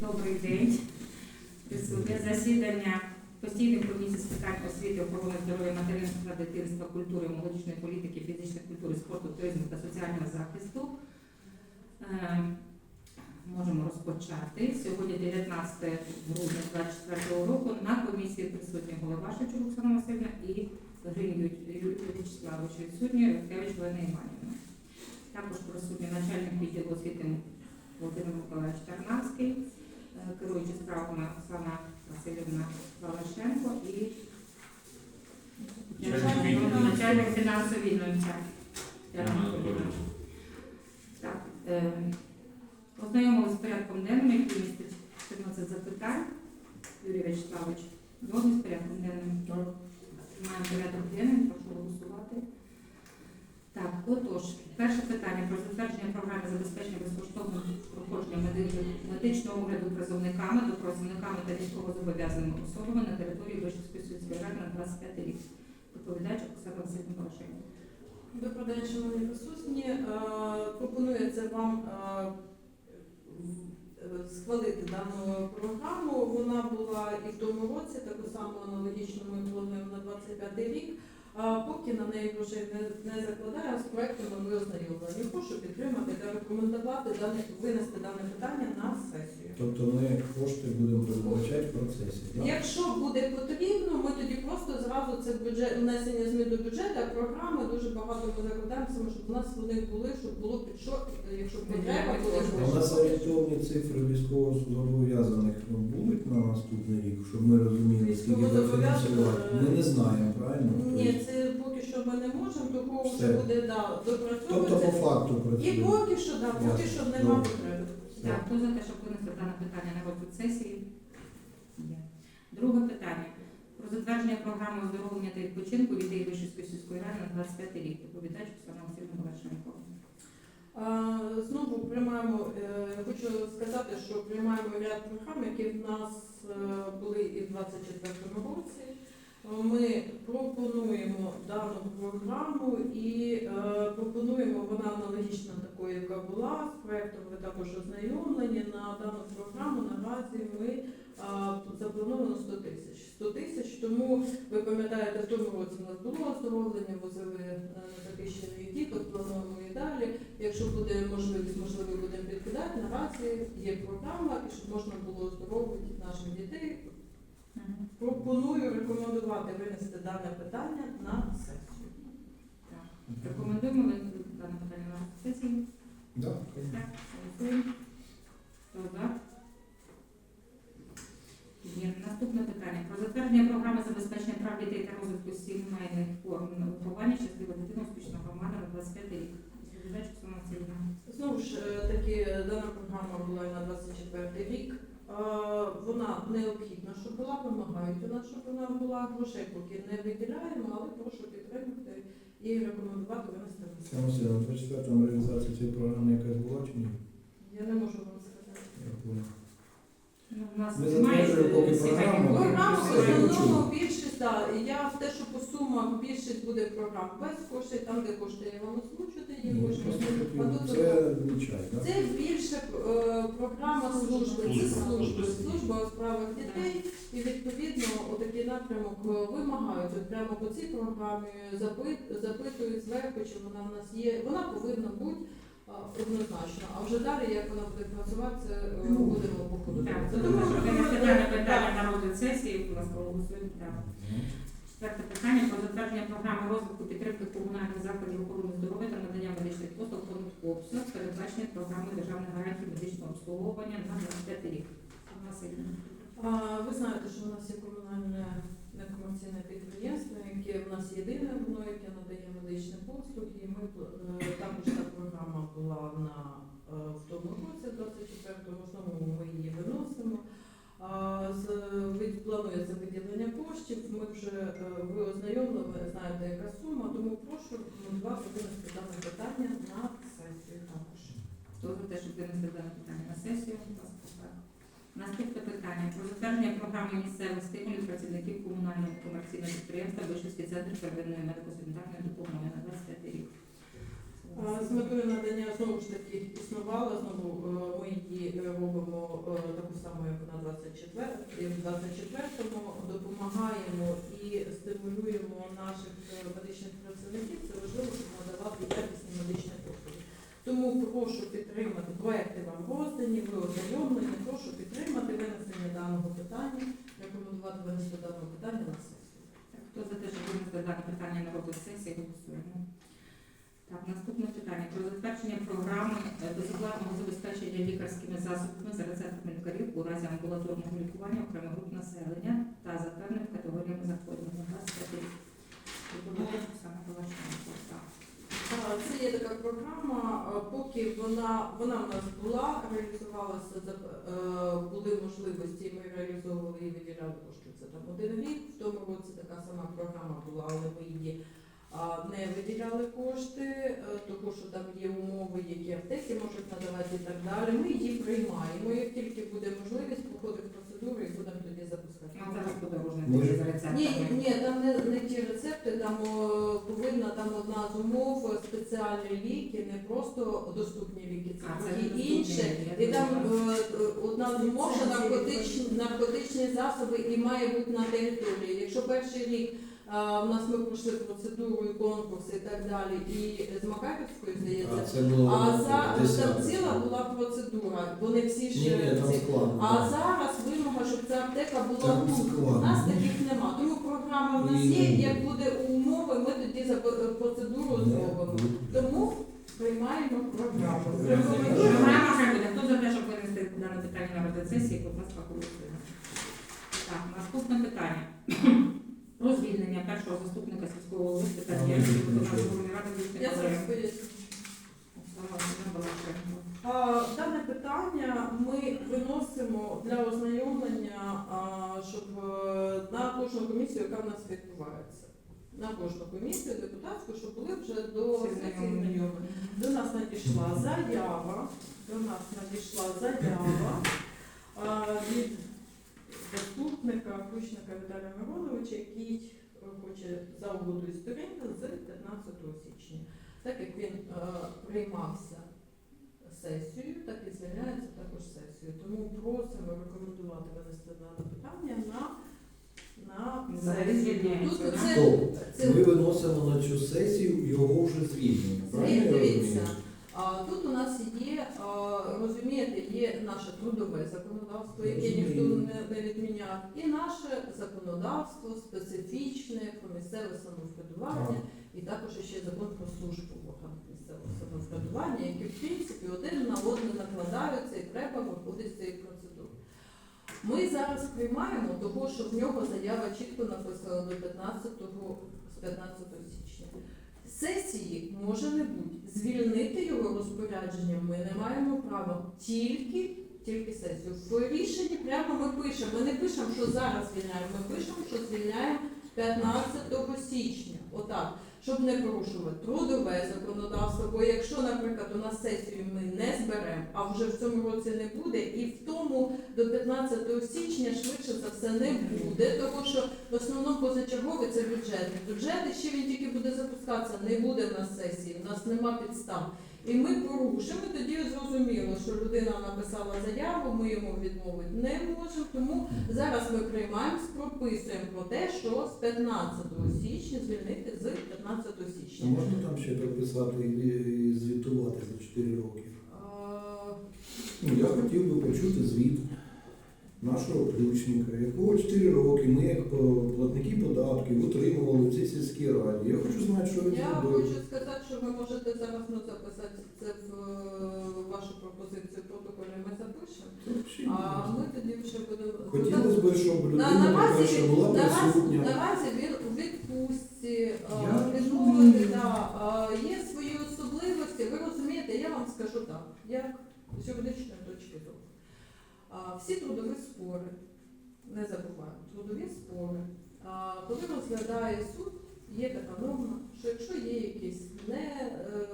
Добрий день. Присутнє засідання постійної комісії з питань освіти, охорони здоров'я, материнства, дитинства, куультури, молодіжної політики, фізичної культури, спорту, туризму та соціального захисту. Е, Можемо розпочати. Сьогодні 19 грудня 2024 року. На комісії присутні голова Шевчук Оксана Васильівна і Гринь Юрій Вячеславович відсутні, Рухевич Олена Іванівна. Також присутні начальник відділу освіти Володимир Миколаївич Тарнавський, керуючи справами Оксана Васильівна Балашенко і Начальник фінансової навчання. Так, е, ознайомилися з порядком денним, який містить 14 запитань. Юрій Вячеславович, згодні з порядком денним? Маємо порядок денний, прошу голосувати. Отож, перше питання про затвердження програми забезпечення безкоштовного проходження меди- медичного огляду призовниками, допрацівниками та військовозобов'язаними особами на території Вишівської сільської ради на 25 рік. Доповідач Оксана Васильівна Порошенко. Добрий день, шановні присутні. Е, Пропонується вам е, схвалити дану програму. Вона була і в тому році, таку саму аналогічну ми плануємо на 25 рік. А Поки на неї грошей не, не закладає, з проектами ми ознайомлені. Прошу підтримати та рекомендувати винести дане питання на сесію. Тобто ми кошти будемо передбачати в процесі. так? Якщо буде потрібно, ми тоді просто зразу це бюджет внесення змін до бюджету, а програми дуже багато ми закладаємо, щоб у нас вони були, щоб було під що, якщо потреба буде А у нас орієнтовні цифри військовозобов'язаних ну, будуть на наступний рік, щоб ми розуміли, скільки дофінансувати. Ми не знаємо, правильно? Ні, це поки що ми не можемо, того Все. вже буде да, Тобто по допрацьовуватися. факту І працюємо. поки що, да, поки Ясно. що нема Добре. потреби. Так, хто за те, щоб винести дане питання на розгляд сесії? Є. Друге питання. Про затвердження програми оздоровлення та відпочинку дітей Вишівської сільської ради на 25 рік. Доповідач Оксана Васильівна Балашенко. Знову приймаємо, е, хочу сказати, що приймаємо ряд програм, які в нас е, були і в 2024 році. Ми пропонуємо дану програму і е, пропонуємо, вона аналогічна такої, яка була, з проєктом ви також ознайомлені. На дану програму наразі ми е, заплановано 100 тисяч. 100 тисяч, тому ви пам'ятаєте, в тому році у нас було оздоровлення, возили е, захищених діток, плануємо і далі. Якщо буде можливість, можливо, будемо підкидати. Наразі є програма, і щоб можна було оздоровити наших дітей. Пропоную рекомендувати винести дане питання на сесію. Так. Рекомендуємо винести дане питання на сесії. Да, Так, голосуємо. Хто за? Є. Наступне питання. Про затвердження програми забезпечення прав дітей та розвитку сімейних форм виховання щаслива дитина успішна громада на 25 рік. Знову ж е, таки, дана програма була і на 24 рік. Е, Вона необхідна, щоб була, вимагають у нас, щоб вона була. Грошей поки не виділяємо, але прошу підтримати і рекомендувати винести на Оксана сесію. Васильівна, в 24-му реалізація цієї програми якась була чи ні? Я не можу вам сказати. Понял. Ну, у нас Ми немає затверджуємо поки програму. Програма в основному більшість, так. Я в те, що сумах більшість буде програм без коштів, там, де кошти я вам озвучити, є кошти. А тут Це більше е, програма служби, це служби, служба у справах дітей, і відповідно отакий напрямок е, вимагають. От прямо по цій програмі запит, запитують зверху, чи вона в нас є. Вона повинна бути е, однозначно. А вже далі, як вона буде працювати, це е, будемо по. Так, це Тому що ми питання на розгляд сесії, будь ласка, голосуємо. Четверте питання про затвердження програми розвитку підтримки комунальних закладів охорони здоров'я та надання медичних послуг по обсяг, передбачення програми державних гарантій медичного обслуговування на 25 рік. Ви знаєте, що у нас є комунальне некомерційне підприємство, яке в нас єдине воно, яке надає медичні послуги. І ми е, також та програма була на е, в тому році, 24-му, знову ми її виносимо. А, з, від- планується виділення коштів. Ми вже е, ви ознайомлені, знаєте, яка сума, тому прошу рекомендувати винести дане питання на сесію також. Хто за те, щоб винести дане питання на сесію? Наступне питання про затвердження програми місцевих стимулів працівників комунального комерційного підприємства Вишівський центр первинної медико-санітарної допомоги на 25 рік. З метою надання знову ж таки існувала, знову е, ми її е, робимо е, таку саму, як на 24, 24-му, допомагаємо і стимулюємо наших медичних працівників. Це важливо, щоб надавати якісні медичні послуги. Тому прошу підтримати проекти вам роздані, ви ознайомлені, прошу підтримати винесення даного питання, рекомендувати винести дане питання на сесію. Хто за те, щоб винести дане питання на розгляд сесії, голосуємо. Так, наступне питання про затвердження програми е, безоплатного забезпечення лікарськими засобами за рецептами лікарів у разі амбулаторного лікування окремих груп населення та за певними категоріями захворювань. 25 рік. Доповідає Оксана Балашенко. Так. А, Це є така програма, поки вона, вона в нас була, реалізувалася, е, були можливості, ми реалізовували і виділяли кошти. Це там один рік. В тому році така сама програма була, але ми її не виділяли кошти, е, тому що там є умови, які аптеки можуть надавати і так далі. Ми її приймаємо. Як тільки буде можливість, проходить процедуру і будемо тоді запускати. Ну, зараз Може- тоді з рецептами. Ні, ні, там не, не ті рецепти, там о, повинна там одна з умов спеціальні ліки, не просто доступні ліки, це А, це не інше. доступні, І там е, е, одна з умов, що наркотичні, наркотичні засоби і має бути на території. Якщо перший рік а, в нас ми пройшли процедуру і конкурси і так далі, і з Макарівською, А здається, це було а за там ціла була процедура. Вони всі Ні, ж ні, там складно. а так. зараз вимога, щоб ця аптека була Там тут. У нас таких нема. Тому програма в нас І- є. Як буде умови, ми тоді за процедуру зробимо. Тому приймаємо програму. Програма буде. Хто за те, щоб винести дане питання на сесії, будь ласка, голосуємо. Так, наступне питання. Про звільнення першого заступника сільського голови питань Верховної ради Я зараз поясню. Оксана Василівна Балашенко. А, Дане питання ми виносимо для ознайомлення, а, щоб е, на кожну комісію, яка в нас відбувається. На кожну комісію депутатську, щоб були вже до Всі сесії знайомі. знайомі. До нас надійшла заява, до нас надійшла заява від заступника Кручника Віталія Мироновича, який е, хоче за угодою сторін з 15 січня. Так як він е, приймався сесією, так і звільняється також сесією. Тому просимо рекомендувати винести дане питання на, на. Тут це, Тобто, це Ми виносимо на цю сесію його вже звільнення. Правильно я розумію? а, тут у нас є, розумієте, є наше трудове законодавство, яке ніхто не, відміняв, і наше законодавство специфічне про місцеве самоврядування, і також ще закон про службу в органах місцевого самоврядування, які в принципі один на один накладаються і треба виходити з цієї процедури. Ми зараз приймаємо того, що в нього заява чітко написана до 15 з 15 січня. Сесії може не бути. Звільнити його розпорядженням ми не маємо права тільки, тільки сесію. В рішенні прямо ми пишемо. Ми не пишемо, що зараз звільняємо, ми пишемо, що звільняємо 15 січня. Отак. Щоб не порушувати трудове законодавство, бо якщо, наприклад, у нас сесію ми не зберемо, а вже в цьому році не буде, і в тому до 15 січня швидше за все не буде, тому що в основному позачерговий це бюджет. Бюджет ще він тільки буде запускатися, не буде в нас сесії, у нас нема підстав. І ми порушимо, і тоді зрозуміло, що людина написала заяву, ми йому відмовити не можемо. Тому зараз ми приймаємо, прописуємо про те, що з 15 січня звільнити з 15 А січня. можна там ще прописати і, і звітувати за 4 роки? А, Ну, я хотів би почути звіт нашого ключника, якого 4 роки ми, як е, платники податків, отримували в цій сільській раді. Я хочу знати, що він Я зробив. хочу сказати, що ви можете зараз ну, записати це в е, вашу пропозицію в протоколі. Ми запишемо. Це взагалі А не ми тоді вже будемо Хотілося б, щоб На- людина, наразі по-перше, була наразі- присутня. Наразі він у відпустці, а, Я відмовити, розумію. да, є свої особливості. Ви розумієте, я вам скажу так, як з Всі трудові спори, не забуваємо, трудові спори, коли розглядає суд, є така норма, що якщо є якісь не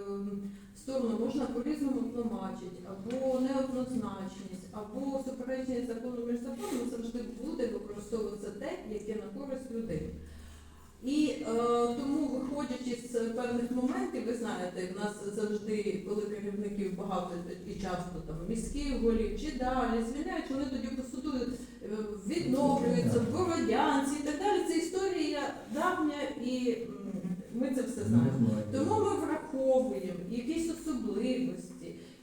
ем, сторону можна по-різному тлумачити, або неоднозначність, або суперечність закону між законом, завжди буде використовуватися те, яке на користь людини. І е, тому виходячи з певних моментів, ви знаєте, в нас завжди, коли керівників багато і часто там міських голів чи далі звільняють, вони тоді по суду е, відновлюються, в Бородянці і так далі. Це історія давня і ми це все знаємо. Тому ми враховуємо якісь особливості.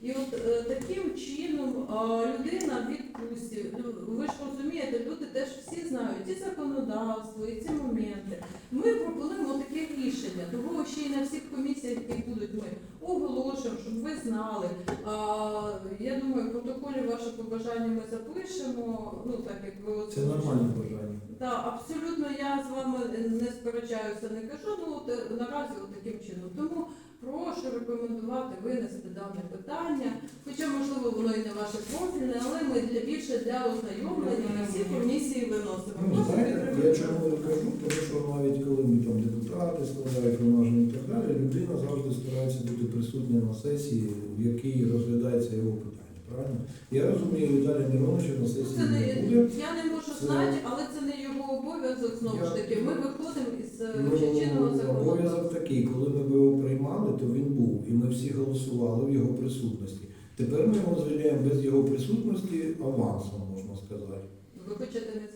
І от е, таким чином е, людина в відпустці, ну, ви ж розумієте, люди теж всі знають і законодавство, і ці моменти. Ми пропонуємо таке рішення, того ще й на всіх комісіях, які будуть ми оголошуємо, щоб ви знали. А, я думаю, в протоколі ваше побажання ми запишемо. Ну так як ви Це нормальне бажання. Так, абсолютно я з вами не сперечаюся, не кажу. Ну от е, наразі от таким чином. Тому прошу рекомендувати винести дане питання. Хоча, можливо, воно і не ваше профільне, але ми для більше для ознайомлення на всі комісії виносимо. Ну, знаєте, я чому кажу, тому що навіть коли ми там депутати складають повноваження і так далі, людина завжди старається бути присутня на сесії, в якій розглядається його питання. Правильно? Я розумію, Віталія Мироновича на сесії Це не буде. я не можу Це- знати, але це не його обов'язок. Знову ж таки, ми виходимо із е, Ну, чинного закону. обов'язок такий, коли ми б його приймали, то він був, і ми всі голосували в його присутності. Тепер ми його звільняємо без його присутності авансом, можна сказати. Ви хочете не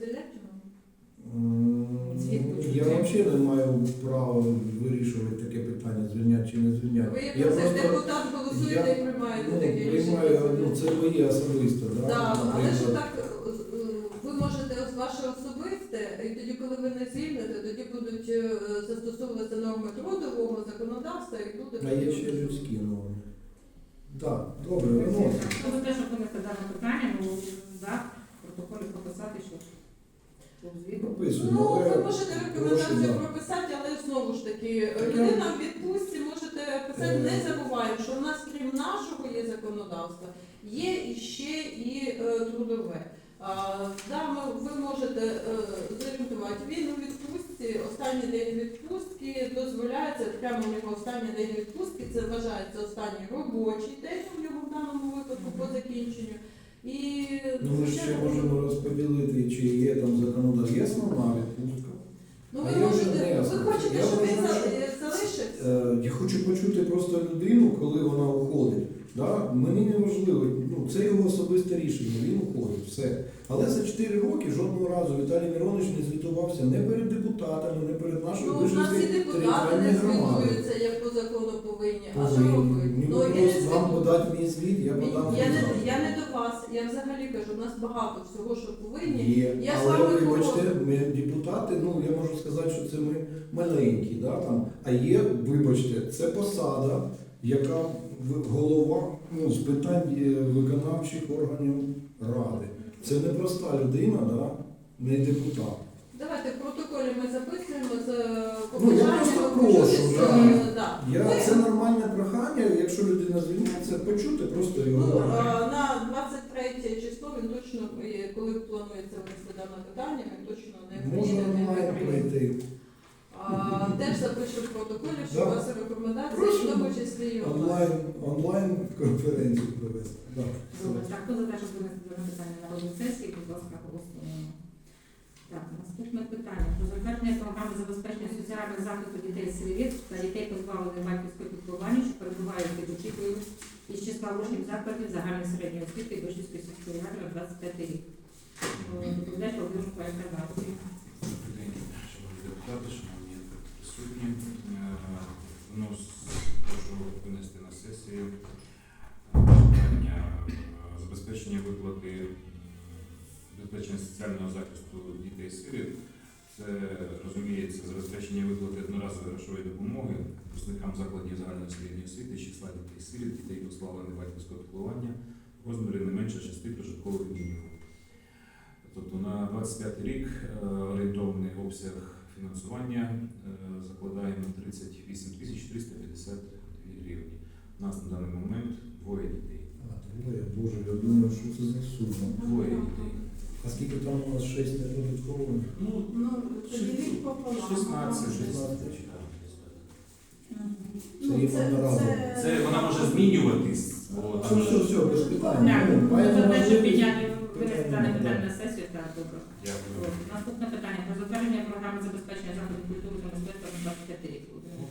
взагалі не маю права вирішувати таке питання, звільняти чи не звільняти. Ви як це просто депутат голосуєте я- і приймаєте ну, таке приймаю, рішення. ну, це моє особисто, да? Так, але ж так е, е, ви можете ваше особисте, і тоді, коли ви не звільните, тоді будуть е, застосовуватися норми трудового законодавства і буде. А є ще людські норми. Так, добре, ну, Хто за те, щоб винести дане питання, ну, да, в протоколі прописати, що що в звіт. Прописуємо. Ну, ви можете рекомендацію да. прописати, але знову ж таки, Так, людина в відпустці можете писати, Е. не забуваємо, що в нас крім нашого є законодавства, є і ще і е, трудове. А, да, ми, ви можете е, зорієнтувати, він у відпустці, останній день відпустки дозволяється, прямо у нього останній день відпустки, це вважається останній робочий день у нього в даному випадку по закінченню. І Ну, ми ж ще можемо розподілити, чи є там основна відпустка. Ну, ви я вже можете, не ви хочете, Я щоб він вважаю, що- е, залишився? Е, Я хочу почути просто людину, коли вона уходить. Да? Мені не важливо, ну, це його особисте рішення, він уходить, все. Але за 4 роки жодного разу Віталій Миронович не звітувався не перед депутатами, не перед нашою Ну, у нас і депутати територіальною не громадою. звітуються, як по закону повинні. А що робити? Ну, я не вам подати мій звіт, я подам. Я не, я не до вас, я взагалі кажу, у нас багато всього, що повинні. Є, Я з але вами вибачте, погоджуюсь. ми депутати, ну я можу сказати, що це ми маленькі, да, там, а є, вибачте, це посада, яка в- голова ну, з питань е, виконавчих органів ради. Це не проста людина, да, не депутат. Давайте в протоколі ми записуємо з е, Ну, я просто прошу, е. Я, це нормальне прохання, якщо людина звільняється, почути просто Ну, його. е, на 23 число він точно, е, коли планується винести дане питання, він точно не Можна приїде, не онлайн приїде. пройти. А, Теж запишу в протоколі, що Да. у вас рекомендації, Прошу. в тому числі і онлайн. Онлайн, онлайн конференцію провести. Добре, так, хто за те, щоб винести дане питання на розгляд сесії, будь ласка. Так, наступне питання. Про затвердження програми забезпечення соціального захисту дітей сиріт та дітей позбавлених батьківського піклування, що перебувають під очікою із числа учнів закладів загальної середньої освіти Вишівської сільської ради на 25 рік. Е, Доповідач Володимир день, шановні депутати, шановні присутні. Захисту дітей. Це розуміється забезпечення виплати одноразової грошової допомоги випускникам закладів загальної середньої освіти з числа дітей сиріт, дітей позбавлених батьківського піклування розмірі не менше 6 прожиткових мінімумів. Тобто на 25 рік е, орієнтовний обсяг фінансування е, закладаємо 38 тисяч 352 гривні. У нас на даний момент двоє дітей. Двоє, Боже, я думаю, що це за сума. Двоє дітей. А скільки там у нас 6 неподаткових? Ну, Ну, поділіть пополам. 16, 16. 16. Це одноразово. Це вона може змінюватись. бо Все, там все, же- все, без питань. Так, Ну, хто за те, що можливість. підняти Питання, питання на сесію, так, добре. Дякую. Наступне питання про затвердження програми забезпечення заходів культури та мистецтва на 25 рік. Володимир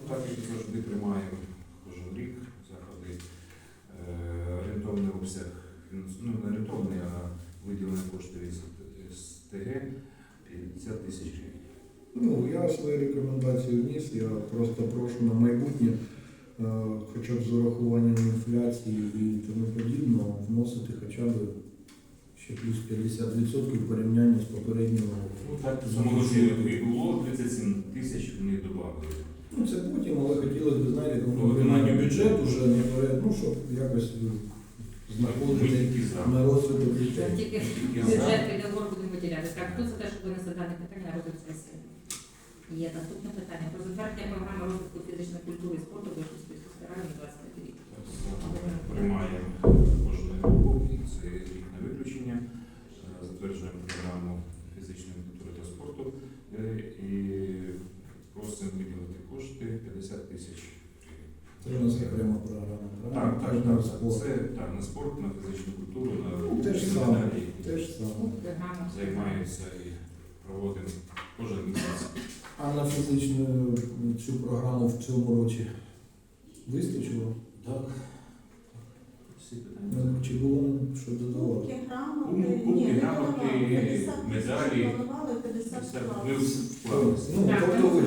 виділені кошти від СТГ 50 тисяч гривень. Ну, я свої рекомендації вніс, я просто прошу на майбутнє, е, хоча б з урахуванням інфляції і тому подібного, вносити хоча б ще плюс 50% в порівнянні з попереднім роком. Ну так, ж і було 37 тисяч, вони додали. Ну, це потім, але хотілося б, знаєте, коли виконання бюджет бюджету. уже наперед, ну, щоб якось знаходити на розвиток дітей. Тільки бюджет і договор будемо виділяти. Так, хто за те, щоб винести дане питання розгляд сесії? Є наступне питання про затвердження програми розвитку фізичної культури і спорту до сільської 25 рік. Приймаємо кожного року, і це рік на виключення. Е, Затверджуємо програму фізичної культури та спорту е, і просимо виділити кошти 50 тисяч гривень. Це у нас окрема програма. Так, правильно? так, на так, так. спорт. Це так, на спорт, на фізичну культуру, на Ну, те ж і саме, те ж саме. Програма. і проводимо кожен місяць. А на фізичну цю програму в цьому році вистачило? Так. Всі питання. Ну, Чи було що додавати? Кубки, грамоти, Кубки, ні, не грамоти, додавали. 50 тисяч медалі. планували, 50 Все, вклали. Ми вклалися. Ну, тобто ви.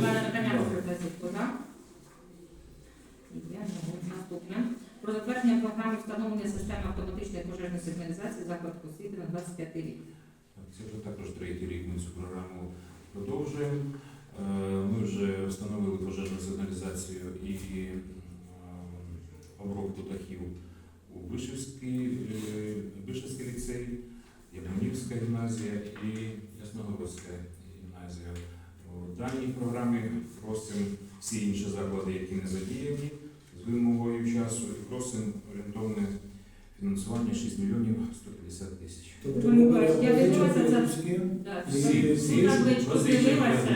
Наступне. Про затвердження програми встановлення системи автоматичної пожежної сигналізації закладу освіти на 25 рік. Це вже також третій рік ми цю програму продовжуємо. Е, Ми вже встановили пожежну сигналізацію і е, обробку дахів у Вишівський, е, Вишівський ліцей, Яблонівська гімназія і Ясногородська гімназія. У даній програмі просимо всі інші заклади, які не задіяні вимогою часу, і просимо орієнтовне фінансування 6 мільйонів 150 тисяч. Тобто ми бачите, я дивилася Так, Всі- всі табличку дивилася.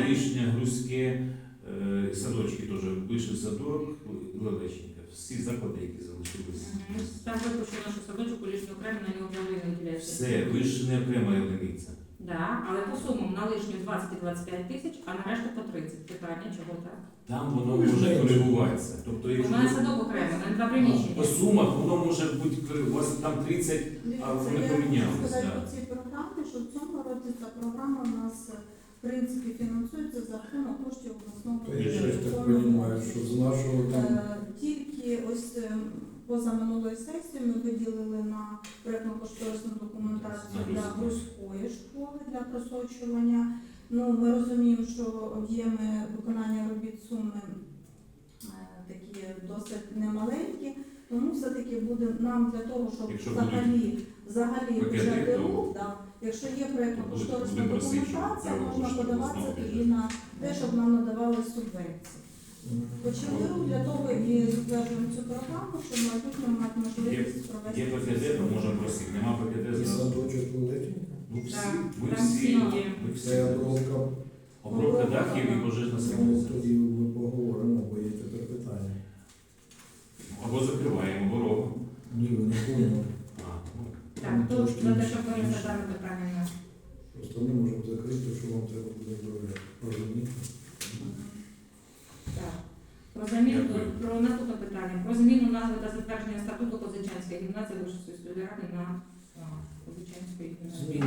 Грузьке, е, садочки теж, вищий садок, Лелеченька. Всі заклади, які залишилися. Мгм. Там випущено, що садочок у лишню окремо на нього виділяється. Все, ви ж не окрема одиниця. Да, але по сумам на лишню 20 і 25 тисяч, а на решту по 30. Питання, чого так? Там воно Ну, може коригуватися. Тобто, У якщо мене садок окремо, на два по приміщення. сумах воно може бути кри- у вас там 30, Дивіться, А вони я хочу помінялись, сказати да. по цій програмі, що в цьому році ця програма у нас в принципі фінансується за рахунок коштів обласного то я щось так бюджету. розумію, що з нашого там Е, Тільки ось е, поза минулою сесією ми виділили на проєктно-кошторисну документацію для Грузьку. Грузької школи для просочування. Ну, ми розуміємо, що об'єми виконання робіт суми е, такі досить немаленькі, тому все-таки буде нам для того, щоб Якщо взагалі, взагалі то- рук, да, якщо є проєктно-кошторисна Будемо просити, щоб документація, можна подаватися тоді на те, щоб нам надавали субвенції. Почали рух для того і затверджуємо цю програму, щоб майбутньому мати можливість провести. є ПКД, то можемо просити. Нема ПКД, великий. Ну, всі, Так, там всі всі, є. ви всі. Це обробка. Обробка дахів і пожежна Ну, сигналізація. тоді ми поговоримо, бо є тепер питання. Або закриваємо ворогу. Ні, ви не поняли. А, ну, Так, хто Трошки за те, щоб винести дане питання на Просто ми можемо закрити, що вам треба буде зробити. Розумієте? Так. Про заміну Дякую. про наступне питання. Про зміну назви та затвердження статуту Козичанської гімназії Вишівської ради на а, Назви.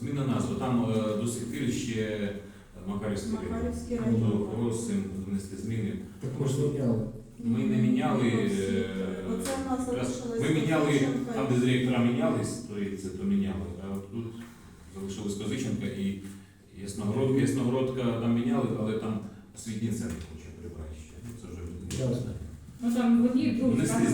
Зміна назви. Там е, до сих пір ще Макарівський район. Макарівський То район. просимо внести зміни. Так ми міняли. Ми не міняли. е, Оце в нас якраз залишилось. Ми міняли, там, де з директора мінялись, то і це то міняли. А от тут залишилась Козиченка і Ясногородка. Ясногородка там міняли, але там освітній центр хоче прибрати ще. Ну, Це вже Ясно. Ну там в одній, в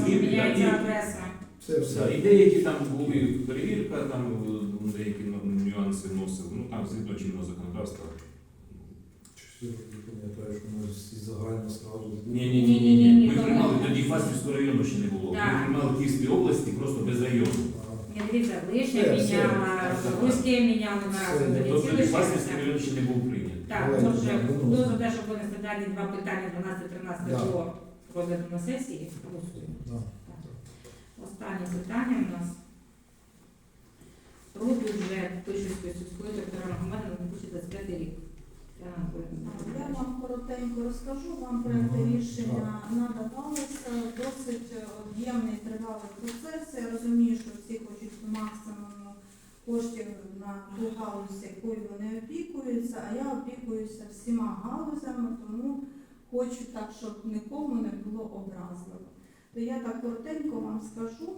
другій міняється і- адреса. Все, все. І деякі там були перевірка, там е, деякі ну, нюанси вносили. Ну там згідно чинного законодавства. Я не пам'ятаю, що ми всі загально сразу. Ні, ні, ні, ні, Ні-ні-ні. Ми приймали тоді Фастівського району ще не було. Ми Так. приймали в Київській області просто без району. Я дивіться, Лишня Все, все. міняла, Руське міняли Все, наразі. Тобто тоді. Фастівський район ще не був прийнятий. Так, хто виносимо. за те, щоб винести дані два питання 12-13 Да. до розгляду на сесії, голосуємо. да. Останнє питання у нас про бюджет Пишівської сільської територіальної громади на 2025 рік. Я вам коротенько розкажу. Вам проєкти рішення надавалися. Досить об'ємний тривалий процес. Я розумію, що всі хочуть по максимуму коштів на ту галузь, якою вони опікуються, а я опікуюся всіма галузями, тому хочу так, щоб нікому не було образливо. То я так коротенько вам скажу,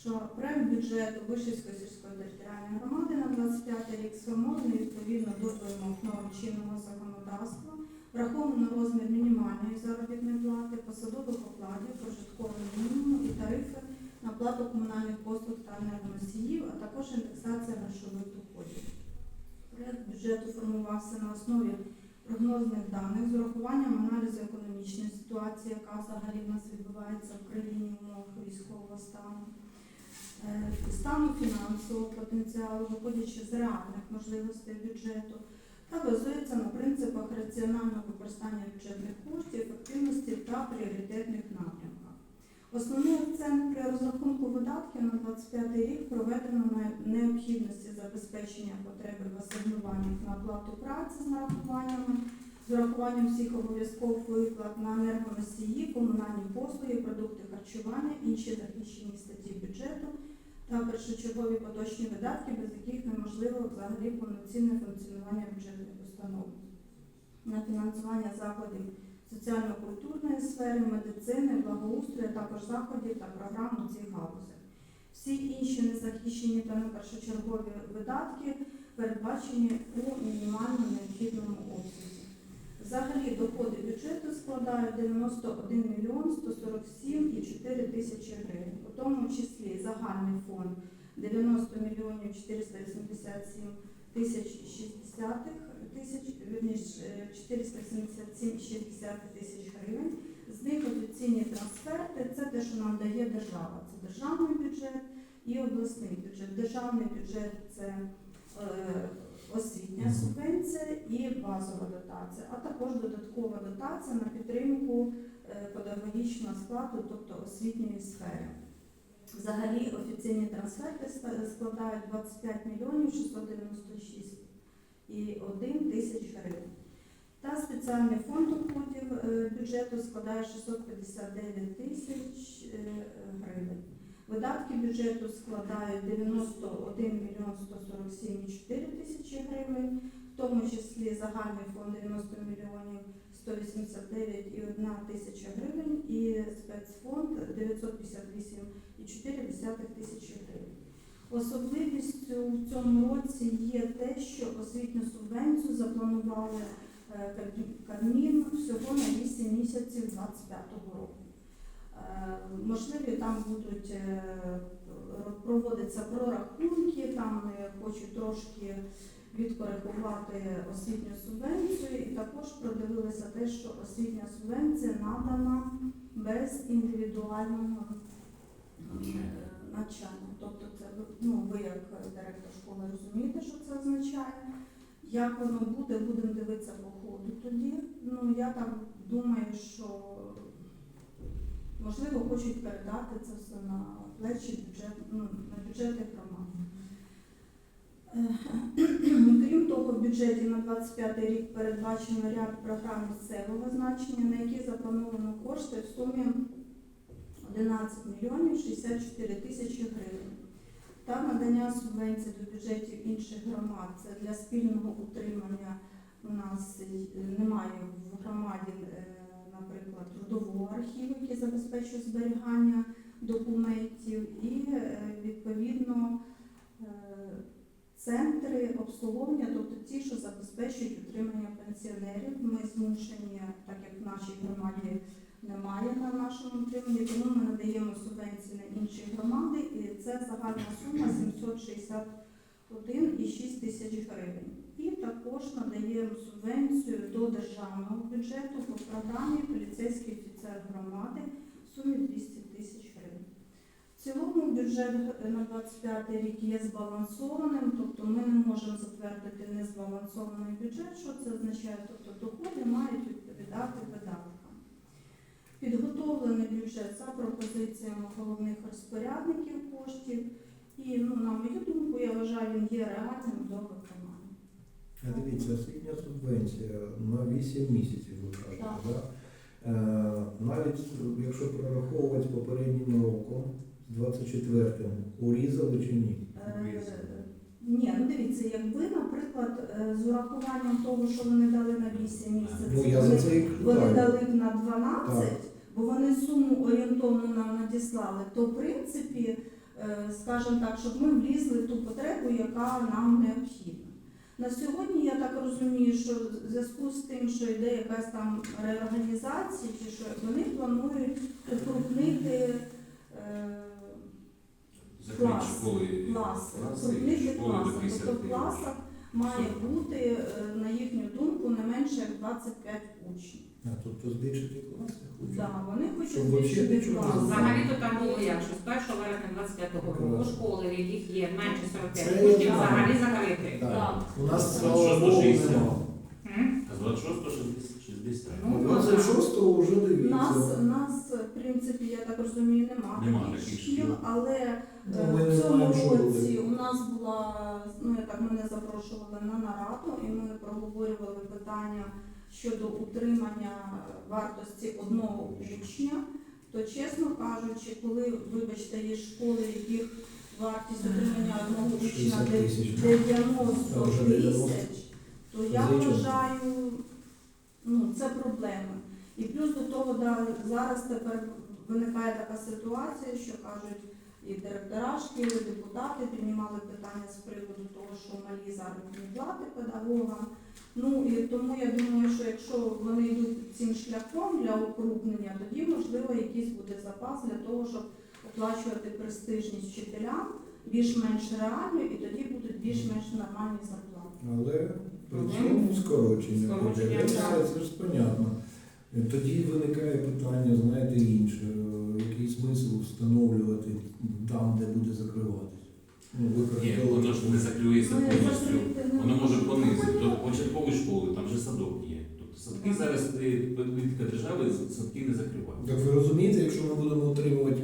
що проект бюджету Вишівської сільської територіальної громади на 25 рік сформований відповідно до вимог норм чинного законодавства, враховано розмір мінімальної заробітної плати, посадових окладів, прожиткового мінімуму і тарифи на плату комунальних послуг та енергоносіїв, а також індексація грошових доходів. Проект бюджету формувався на основі прогнозних даних з урахуванням аналізу економічної ситуації, яка взагалі в нас відбувається в країні в умовах військового стану, е, стану фінансового потенціалу, виходячи з реальних можливостей бюджету, та базується на принципах раціонального використання бюджетних коштів, ефективності та пріоритетних напрямках. Основний акцент при розрахунку видатків на 25 рік проведено на необхідності забезпечення потреби в асигнуваннях на оплату праці з нарахуваннями, з урахуванням всіх обов'язкових виплат на енергоносії, комунальні послуги, продукти харчування, інші захищені статті бюджету та першочергові поточні видатки, без яких неможливо взагалі повноцінне функціонування бюджетних установ. На фінансування закладів соціально-культурної сфери, медицини, благоустрою, також заходів та програм у цих галузях. Всі інші незахищені та не першочергові видатки передбачені у мінімально необхідному обсязі. Взагалі доходи бюджету складають 91 мільйон 147,4 тисячі гривень, у тому числі загальний фонд 90 мільйонів 487 тисяч 60 тисяч, вірніше, 477,6 тисяч гривень. З них офіційні трансферти це те, що нам дає держава. Це державний бюджет і обласний бюджет. Державний бюджет це е, освітня субвенція і базова дотація, а також додаткова дотація на підтримку е, педагогічного складу, тобто освітньої сфери. Взагалі офіційні трансферти складають 25 мільйонів 696 і 1 тисяч гривень. Та спеціальний фонд доходів е, бюджету складає 659 тисяч е, гривень. Видатки бюджету складають 91 мільйон 147,4 тисячі гривень, в тому числі загальний фонд 90 мільйонів 189,1 тисяча гривень і спецфонд 958,4 тисячі гривень. Особливістю в цьому році є те, що освітню субвенцію запланували е, Кабмін всього на 8 місяців 2025 року. Е, Можливі там будуть е, проводитися прорахунки, там хочуть трошки відкоригувати освітню субвенцію, і також продивилися те, що освітня субвенція надана без індивідуального навчання. Тобто це ну, ви як директор школи розумієте, що це означає. Як воно буде, будемо дивитися по ходу тоді. Ну я так думаю, що можливо хочуть передати це все на плечі бюджет, ну, на бюджети громад. Е, Крім того, в бюджеті на 25 рік передбачено ряд програм місцевого значення, на які заплановано кошти в сумі 11 мільйонів 64 тисячі гривень. Та надання субвенцій до бюджетів інших громад це для спільного утримання у нас е, немає в громаді, е, наприклад, трудового архіву, який забезпечує зберігання документів, і е, відповідно центри обслуговування, тобто ті, що забезпечують утримання пенсіонерів. Ми змушені, так як в нашій громаді немає на нашому утриманні, тому ми надаємо субвенції на інші громади, і це загальна сума 761,6 тисяч гривень. І також надаємо субвенцію до державного бюджету по програмі поліцейський офіцер громади в сумі 200 тисяч гривень. В цілому бюджет на 25 рік є збалансованим, тобто ми не можемо затвердити незбалансований бюджет. Що це означає? Тобто доходи мають відповідати видаткам. Підготовлений бюджет за пропозиціями головних розпорядників коштів. І ну, на мою думку, я вважаю, він є реальним до виконання. А Дивіться, освітня субвенція на 8 місяців, ви кажете, Так. да? Е, навіть якщо прораховувати попереднім роком, з 24-м, урізали чи ні? Е, Ні, ну дивіться, якби, наприклад, е, з урахуванням того, що вони дали на 8 місяців, Ну я за вони, це вони питаю. дали б на 12, Так. Бо вони суму орієнтовно нам надіслали, то в принципі, е, скажімо так, щоб ми влізли в ту потребу, яка нам необхідна. На сьогодні я так розумію, що в зв'язку з тим, що йде якась там реорганізація, чи що вони планують укрупнити е, Клас. 50 Тобто в класах має бути, е, на їхню думку, не менше як 25 учнів. А, тобто збільшити класи хочуть? Да, вони хочуть Щоб збільшити не класи. Взагалі-то там було як, що з 1 вересня 25-го року школи, в яких є менше 45 Це учнів, я взагалі закрити. Так. Так. У нас Ну, слава Богу 160? нема. М? А з 26 60 60. Ну, А 26-го вже У дивіться. нас, нас, в принципі, я так розумію, нема Нема таких таких шкіл, шкіл. але Ну, е, ми в не цьому що році у нас була, ну я так мене запрошували на нараду, і ми проговорювали питання щодо утримання вартості одного учня. То чесно кажучи, коли, вибачте, є школи, яких вартість утримання одного учня де- 90 Та вже 90. тисяч, то я вважаю, ну це проблема. І плюс до того, да, зараз тепер виникає така ситуація, що кажуть і директора шкіл, і депутати піднімали питання з приводу того, що малі заробітні плати педагогам. Ну і тому я думаю, що якщо вони йдуть цим шляхом для укрупнення, тоді можливо якийсь буде запас для того, щоб оплачувати престижність вчителям більш-менш реально, і тоді будуть більш-менш нормальні зарплати. Але при цьому скорочення буде. Це, ж понятно. Тоді виникає питання, знаєте, інше. Який смисл встановлювати там, де буде закриватись? Ну, Ні, воно ж не закриється Ну, повністю. Воно може понизити. Тобто початкові школи, там же садок є. Тобто садки зараз е, політика держави садки не закривають. Так ви розумієте, якщо ми будемо утримувати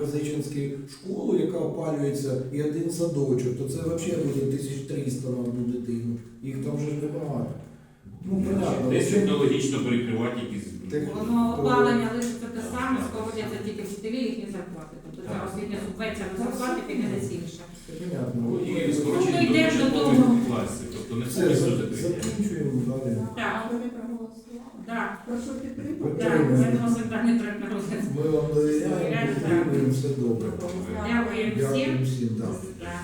Казичинську школу, яка опалюється, і один садочок, то це взагалі буде 1300 на одну дитину. Їх там вже ж небагато. Ну, понятно. Десь технологічно перекривати якісь. Воно опалення лишиться те саме, скоротяться тільки вчителі їхні зарплати. Тобто ця освітня субвенція на зарплати піде десь інше. Понятно. Ну, і Ну, до початкових класів. Тобто не Все, повністю за- закриття. закінчуємо далі. Так. А ви проголосували? Так, Прошу підтримати. так, Підтримуємо. це вносить даний проект на розгляд. Ми вам довіряємо, Довіряємо, підтримуємо, все добре. Дякую всім. Дякую всім. так. Так.